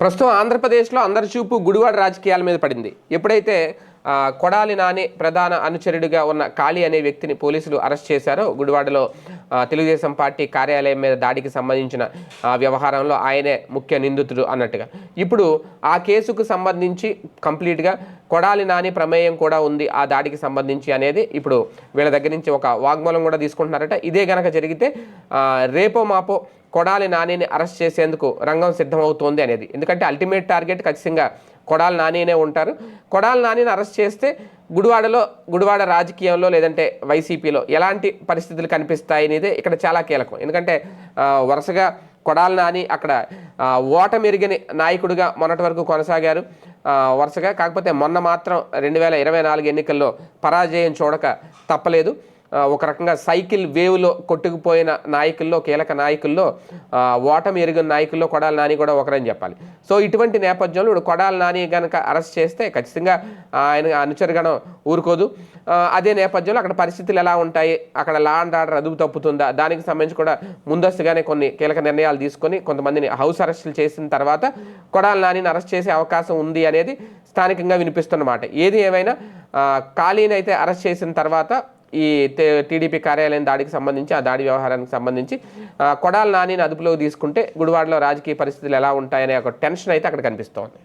ప్రస్తుతం ఆంధ్రప్రదేశ్లో అందరి చూపు గుడివాడ రాజకీయాల మీద పడింది. ఎప్పుడైతే కొడాలి నాని ప్రధాన అనుచరుడిగా ఉన్న కాళీ అనే వ్యక్తిని పోలీసులు అరెస్ట్ చేశారు. గుడివాడలో తెలుగుదేశం పార్టీ కార్యాలయం మీద దాడికి సంబంధించిన వ్యవహారంలో ఆయనే ముఖ్య నిందితుడు అన్నట్టుగా. ఇప్పుడు ఆ కేసుకు సంబంధించి కంప్లీట్గా కొడాలి నాని ప్రమేయం కూడా ఉంది ఆ దాడికి సంబంధించి అనేది ఇప్పుడు వీళ్ళ దగ్గర నుంచి ఒక వాగ్మూలం కూడా తీసుకుంటున్నారట. ఇదే గనక జరిగితే రేపో మాపో కొడాలి నానిని అరెస్ట్ చేసేందుకు రంగం సిద్ధమవుతోంది అనేది. ఎందుకంటే అల్టిమేట్ టార్గెట్ ఖచ్చితంగా కొడాల నానినే ఉంటారు. కొడాల నానిని అరెస్ట్ చేస్తే గుడివాడలో గుడివాడ రాజకీయంలో లేదంటే వైసీపీలో ఎలాంటి పరిస్థితులు కనిపిస్తాయి అనేది ఇక్కడ చాలా కీలకం. ఎందుకంటే వరుసగా కొడాల నాని అక్కడ ఓట ఓటమెరిగని నాయకుడిగా మొన్నటి వరకు కొనసాగారు. వరుసగా కాకపోతే మొన్న మాత్రం రెండు వేల ఇరవై నాలుగు ఎన్నికల్లో పరాజయం చూడక తప్పలేదు. ఒక రకంగా సైకిల్ వేవ్లో కొట్టుకుపోయిన నాయకుల్లో కీలక నాయకుల్లో ఓటమి ఎరిగిన నాయకుల్లో కొడాల నాని కూడా ఒకరని చెప్పాలి. సో ఇటువంటి నేపథ్యంలో ఇప్పుడు కొడాల నాని కనుక అరెస్ట్ చేస్తే ఖచ్చితంగా ఆయన అనుచరుగణం ఊరుకోదు. అదే నేపథ్యంలో అక్కడ పరిస్థితులు ఎలా ఉంటాయి? అక్కడ లా అండ్ ఆర్డర్ అదుపు తప్పుతుందా? దానికి సంబంధించి కూడా ముందస్తుగానే కొన్ని కీలక నిర్ణయాలు తీసుకొని కొంతమందిని హౌస్ అరెస్టులు చేసిన తర్వాత కొడాల నానిని అరెస్ట్ చేసే అవకాశం ఉంది అనేది స్థానికంగా వినిపిస్తున్నమాట ఏది ఏమైనా ఖాళీని అయితే అరెస్ట్ చేసిన తర్వాత ఈ టీడీపీ కార్యాలయం దాడికి సంబంధించి ఆ దాడి వ్యవహారానికి సంబంధించి ఆ, నానిని అదుపులోకి తీసుకుంటే గుడివాడలో రాజకీయ పరిస్థితులు ఎలా ఉంటాయనే ఒక టెన్షన్ అయితే అక్కడ కనిపిస్తోంది.